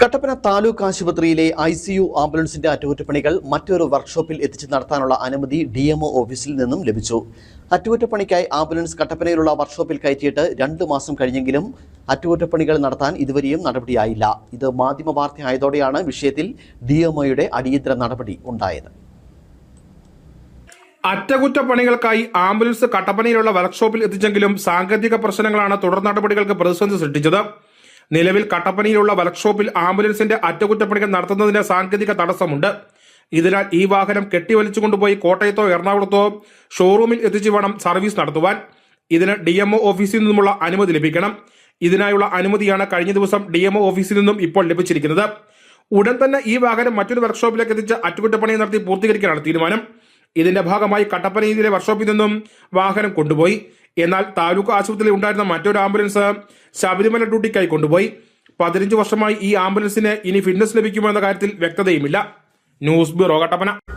കട്ടപ്പന താലൂക്ക് ആശുപത്രിയിലെ I C U ആംബുലൻസിന്റെ അറ്റകുറ്റപ്പണികൾ മറ്റൊരു വർക്ക്ഷോപ്പിൽ എത്തിച്ച് നടത്താനുള്ള അനുമതി ഡി എംഒ ഓഫീസിൽ നിന്നും ലഭിച്ചു. അറ്റകുറ്റപ്പണിക്കായി ആംബുലൻസ് കട്ടപ്പനയിലുള്ള വർക്ക്ഷോപ്പിൽ കയറ്റിയിട്ട് രണ്ട് മാസം കഴിഞ്ഞെങ്കിലും അറ്റകുറ്റപ്പണികൾ നടത്താൻ ഇതുവരെയും നടപടിയായില്ല. ഇത് മാധ്യമ വാർത്തയായതോടെയാണ് വിഷയത്തിൽ ഡി എംഒയുടെ അടിയന്തര നടപടി ഉണ്ടായത്. അറ്റകുറ്റപ്പണികൾക്കായി ആംബുലൻസ് കട്ടപ്പനയിലുള്ള വർക്ക്ഷോപ്പിൽ എത്തിച്ചെങ്കിലും സാങ്കേതിക പ്രശ്നങ്ങളാണ് തുടർ നടപടികൾക്ക് പ്രതിസന്ധി സൃഷ്ടിച്ചത്. നിലവിൽ കട്ടപ്പനയിലുള്ള വർക്ക്ഷോപ്പിൽ ആംബുലൻസിന്റെ അറ്റകുറ്റപ്പണികൾ നടത്തുന്നതിന് സാങ്കേതിക തടസ്സമുണ്ട്. ഇതിനാൽ ഈ വാഹനം കെട്ടിവലിച്ചു കൊണ്ടുപോയി കോട്ടയത്തോ എറണാകുളത്തോ ഷോറൂമിൽ എത്തിച്ചു വേണം സർവീസ് നടത്തുവാൻ. ഇതിന് ഡി ഓഫീസിൽ നിന്നുമുള്ള അനുമതി ലഭിക്കണം. ഇതിനായുള്ള അനുമതിയാണ് കഴിഞ്ഞ ദിവസം ഡി ഓഫീസിൽ നിന്നും ഇപ്പോൾ ലഭിച്ചിരിക്കുന്നത്. ഉടൻ തന്നെ ഈ വാഹനം മറ്റൊരു വർക്ക്ഷോപ്പിലേക്ക് എത്തിച്ച് അറ്റകുറ്റപ്പണി നടത്തി പൂർത്തീകരിക്കാനാണ് തീരുമാനം. ഇതിന്റെ ഭാഗമായി കട്ടപ്പനയിലെ വർക്ക്ഷോപ്പിൽ നിന്നും വാഹനം കൊണ്ടുപോയി. എന്നാൽ താലൂക്ക് ആശുപത്രിയിൽ ഉണ്ടായിരുന്ന മറ്റൊരു ആംബുലൻസ് ശബരിമല ഡ്യൂട്ടിക്കായി കൊണ്ടുപോയി. പതിനഞ്ച് വർഷമായി ഈ ആംബുലൻസിന് ഇനി ഫിറ്റ്നസ് ലഭിക്കുമോ എന്ന കാര്യത്തിൽ വ്യക്തതയുമില്ല. News bureau Kattappana.